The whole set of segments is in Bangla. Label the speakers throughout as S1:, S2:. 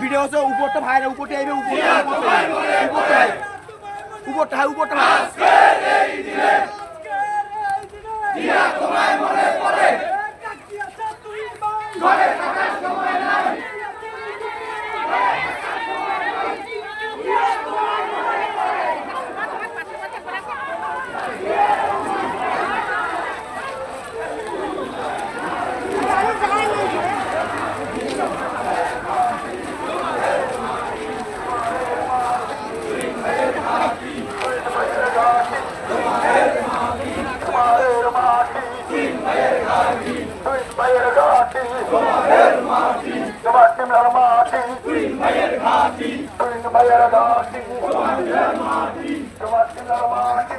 S1: ভিডিও আছে উপরটা ভাই উপরটা আইবে উপরটা উপরটা উপরটা ভাই উপরটা ভাই?
S2: তোমাদের মাটি দুই ভাইয়ের ঘাটি তোমাদের মাটি তোমার টিমলার মাটি ভাইয়ের ঘাটি ঘাটি তোমাদের মাটি তোমার টিমলার মাটি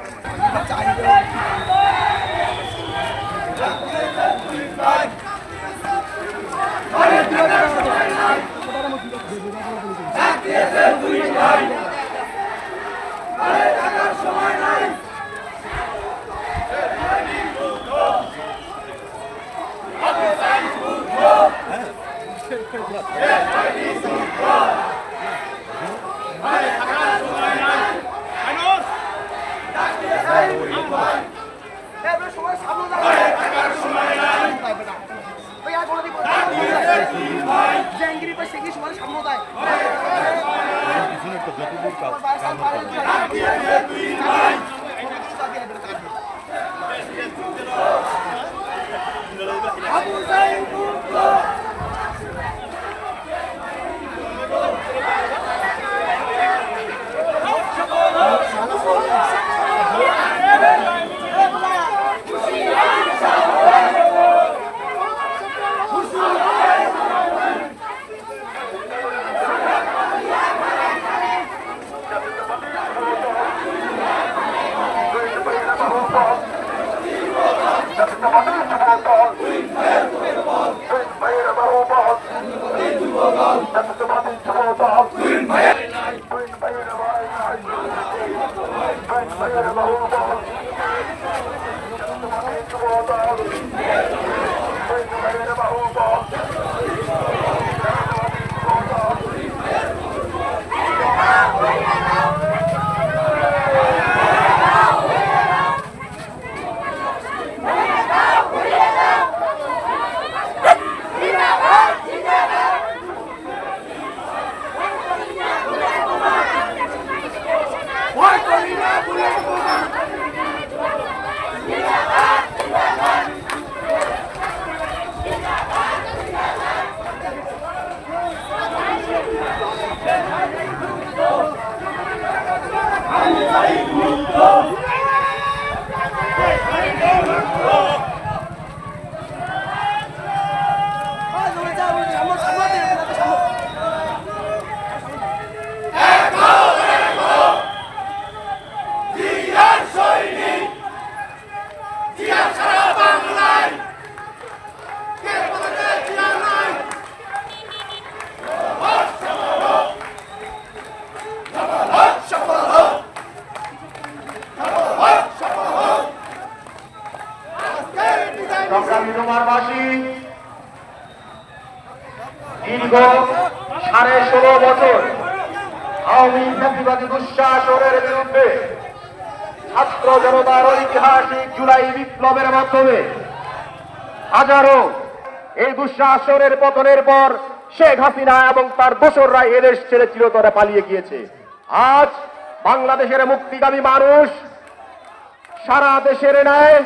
S1: কি
S2: সংগ্রামী দুঃশাসনের বিরুদ্ধে ছাত্র জনতার ঐতিহাসিক জুলাই বিপ্লবের মাধ্যমে হাজারো এই দুঃশাসনের পতনের পর শেখ হাসিনা এবং তার দোসররা এদেশ ছেড়ে চিরতরে পালিয়ে গিয়েছে। আজ বাংলাদেশের মুক্তিগামী মানুষ, সারা দেশের ন্যায়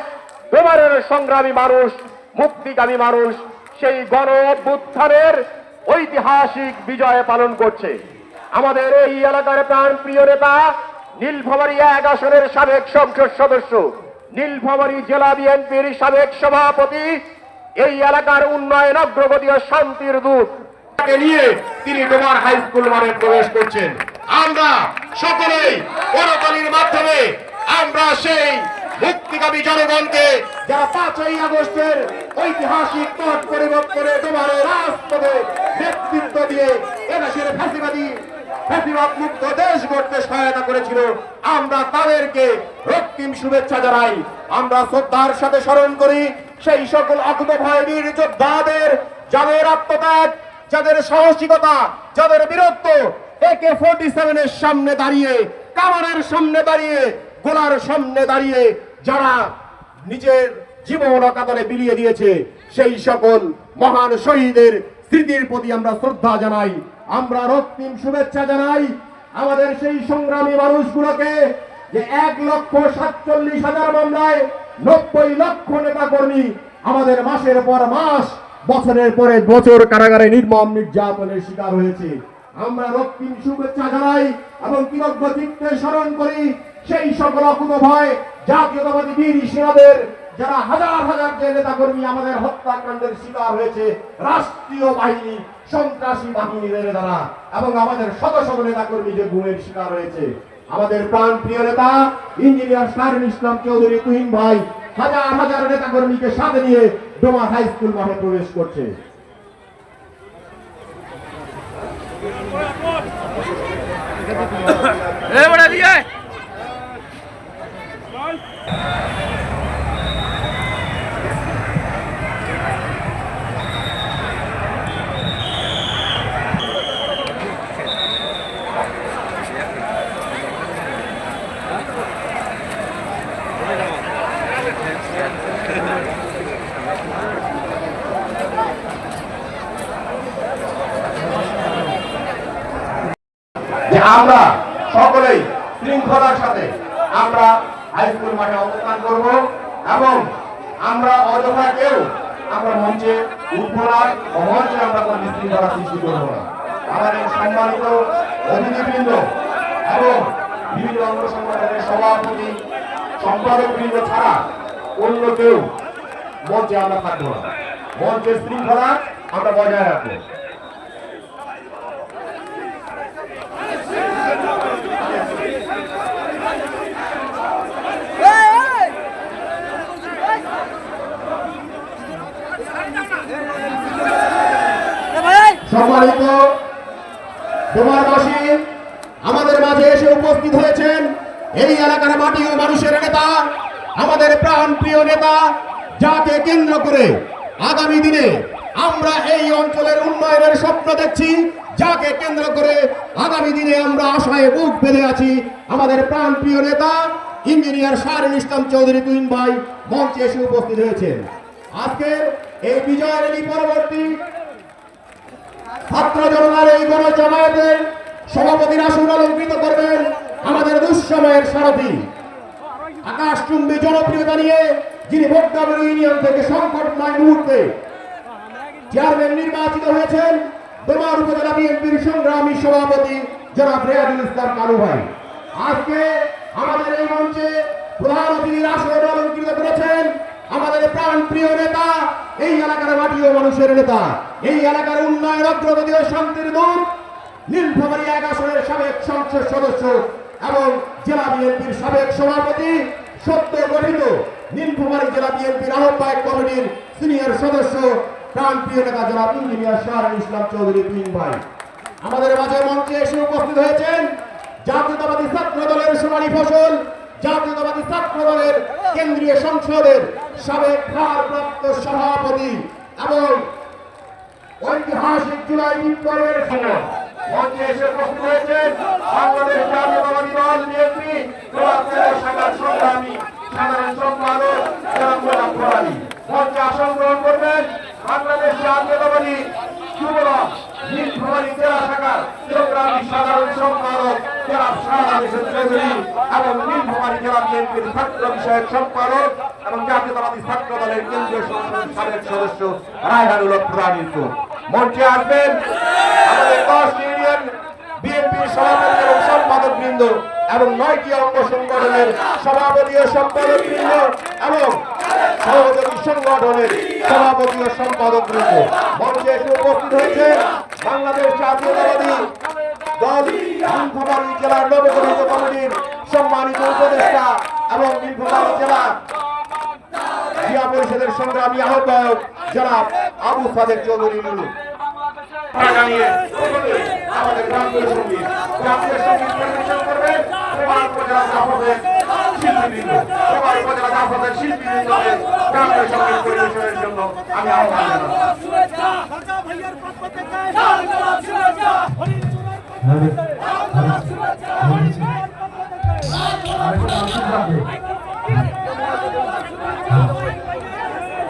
S2: বেমারের সংগ্রামী মানুষ, মুক্তিগামী মানুষ সেই গণ ঐতিহাসিক বিজয় পালন করছে। আমাদের এই এলাকার প্রাণ প্রিয় নেতা, নীলফামারী এক আসনের সাবেক সংসদ সদস্য, নীলফামারী জেলা বিএনপির সাবেক সভাপতি, এই এলাকার উন্নয়ন, অগ্রগতি ও শান্তির দূত। নিয়ে তিনি তোমার হাই স্কুল মানে প্রবেশ করছেন। আমরা সকলেই করতালির মাধ্যমে, আমরা সেই মুক্তিকামী জনগণকে যারা পাঁচই আগস্টের ঐতিহাসিক পথ পরিবর্তনে তোমার রাজপথে নেতৃত্ব দিয়ে এদেশের ফ্যাসিবাদী ফ্যাসিবাদ মুক্ত দেশ গড়তে সহায়তা করেছিল। আমরা তাদেরকে রক্তিম শুভেচ্ছা জানাই। আমরা শ্রদ্ধার সাথে স্মরণ করি, সেই সকল অকুত ভয় বীর যোদ্ধাদের, যাদের আত্মত্যাগ, যাদের সাহসিকতা, যাদের বীরত্ব একে ফোর্টি সেভেনের সামনে দাঁড়িয়ে কামানের সামনে দাঁড়িয়ে, গোলার সামনে দাঁড়িয়ে, যারা নিজের জীবন অকাতরে বিলিয়ে দিয়েছে, সেই সকল মহান শহীদের স্মৃতির প্রতি আমরা শ্রদ্ধা জানাই। আমরা রক্তিম শুভেচ্ছা জানাই আমাদের সেই সংগ্রামী মানুষগুলোকে যে এক লক্ষ সাতচল্লিশ হাজার মামলায় নব্বই লক্ষ নেতা কর্মী আমাদের মাসের পর মাস, বছরের পরে বছর কারাগারে নির্মম নির্যাতনের শিকার হয়েছে। আমরা রক্তিম শুভেচ্ছা জানাই এবং কৃতজ্ঞ চিত্তে স্মরণ করি সেই সকল অকুত ভয়, জাতীয়তাবাদী বীর সেনাদের, যারা হাজার হাজার যে নেতা কর্মী আমাদের হত্যাকাণ্ডের শিকার হয়েছে, রাষ্ট্রীয় বাহিনী সন্ত্রাসী বাহিনীদের দ্বারা এবং আমাদের শত শত নেতা কর্মী যে গুণের শিকার হয়েছে, আমাদের প্রাণ প্রিয় নেতা, ইঞ্জিনিয়ার শাহরুল ইসলাম চৌধুরী তুহিন ভাই, হাজার হাজার নেতা কর্মীকে সাথে নিয়ে ডোমা হাই স্কুল মাঠে প্রবেশ করছে।
S1: এ বড়া দিয়ে
S2: যে আমরা সকলেই শৃঙ্খলার সাথে আমরা হাই স্কুল মাঠে অবস্থান করব এবং আমরা অযথা কেউ আমরা মঞ্চে উঠবো না মঞ্চে আমরা কোনো বিশৃঙ্খলা সৃষ্টি করব না। আমাদের সম্মানিত অতিথিবৃন্দ এবং বিভিন্ন অঙ্গ সংগঠনের সভাপতি সম্পাদক বৃন্দ ছাড়া অন্য কেউ মঞ্চে আমরা থাকব না। মঞ্চের শৃঙ্খলা আমরা বজায় রাখব। সম্মানিত ডোমারবাসী আমাদের মাঝে এসে উপস্থিত হয়েছেন এই এলাকার মাটি ও মানুষের নেতা, আমাদের প্রাণ প্রিয় নেতা, যাকে কেন্দ্র করে আগামী দিনে আমরা এই অঞ্চলের উন্নয়নের স্বপ্ন দেখছি, যাকে কেন্দ্র করে আগামী দিনে আমরা আশায় বুক বেঁধে আছি। আমাদের প্রাণ প্রিয় নেতা, ইঞ্জিনিয়ার শাহরুল ইসলাম চৌধুরী তুহিন ভাই মঞ্চে এসে উপস্থিত হয়েছেন। আজকে এই বিজয় র্যালি পরবর্তী ছাত্র জনতার এই গণ জামায়াতের সভাপতির আসন অলঙ্কৃত করবেন আমাদের দুঃসময়ের সারথী। আকাশ চুম্বী জনপ্রিয়তা নিয়ে যিনি ভোক্তাবের ইউনিয়ন থেকে সংকটময় মুহূর্তে। চেয়ারম্যান নির্বাচিত হয়েছেন দোমার উপজেলা বিএনপির সংগ্রামী সভাপতি জনাব রেয়াদুল ইসলাম কালু ভাই। আজকে আমাদের এই মঞ্চে প্রধান অতিথির আসন অলঙ্কৃত করেছেন আমাদের প্রাণ প্রিয় নেতা এই এলাকার মাটি ও মানুষের নেতা। এই এলাকার উন্নয়ন, অগ্রগতি ও শান্তির দূত নীলফামারী এক আসনের সাবেক সংসদ সদস্য এবং জেলা বিএনপির সাবেক সভাপতি সত্য গঠিত নীলফামারী জেলা বিএনপির আহ্বায়ক কমিটির সিনিয়র সদস্য প্রাণ প্রিয় নেতা জনাব ইঞ্জিনিয়ার শাহরুল ইসলাম চৌধুরী ভাই। আমাদের মাঝে মঞ্চে এসে উপস্থিত হয়েছেন জাতীয়তাবাদী ছাত্র দলের সোনালী ফসল জাতীয়তাবাদী ছাত্র দলের কেন্দ্রীয় সংসদের সাবেক ভারপ্রাপ্ত সভাপতি এবং ঐতিহাসিক জুলাই বিপ্লবের সময় মঞ্চে বাংলাদেশ জাতীয়তাবাদী দল সাধারণ সম্পাদক আসন গ্রহণ করবেন বাংলাদেশ জাতীয়তাবাদী যুবদল নীলফামারী জেলা শাখার সংগ্রামী সাধারণ সম্পাদক জনাব শাহাদ হোসেন চৌধুরী এবং নীলফামারী জেলা বিএনপির ছাত্র বিষয়ক সম্পাদক এবং জাতীয়তাবাদী ছাত্র দলের কেন্দ্রীয় সংসদের সাবেক সদস্য রায়হানুল প্রাণিত মঞ্চে আসবেন আমাদের দশ ইউনিয়ন বিএনপির সভাপতি এবং সম্পাদক বৃন্দ এবং নয়টি অঙ্গ সংগঠনের সভাপতি ও সম্পাদক বৃন্দ এবং সহযোগী সংগঠনের সভাপতি ও সম্পাদক বৃন্দ মঞ্চে এসে উপস্থিত হয়েছে বাংলাদেশ জাতীয়তাবাদী দল জেলার নবগঠিত কমিটির সম্মানিত উপদেষ্টা এবং নীলফামারী জেলা জিয়া পরিষদের সংগ্রামী আহ্বায়ক জনাব আবু সাদেক চৌধুরী জানিয়ে আমাদের জাতীয় সংগীত জাতীয় সংগীত পরিবেশন করবেন উপজেলা জাফরের শিল্পীবৃন্দ এবং উপজেলা জাফরের শিল্পীবৃন্দকে জাতীয় সংগীত পরিবেশনের জন্য আমি আহ্বান জানাচ্ছি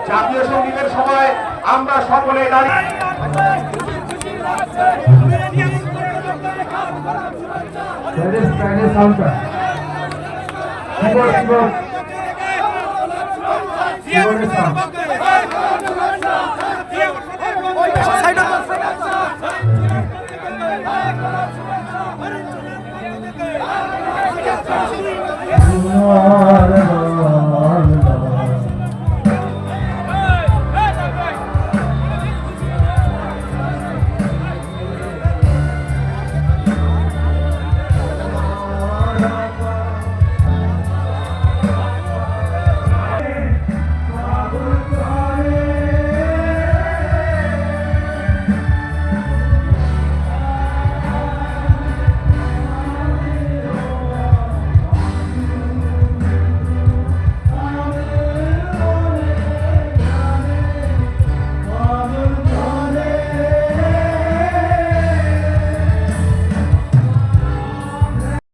S2: জাতীয় সঙ্গীতের সময় আমরা সকলে দাঁড়িয়ে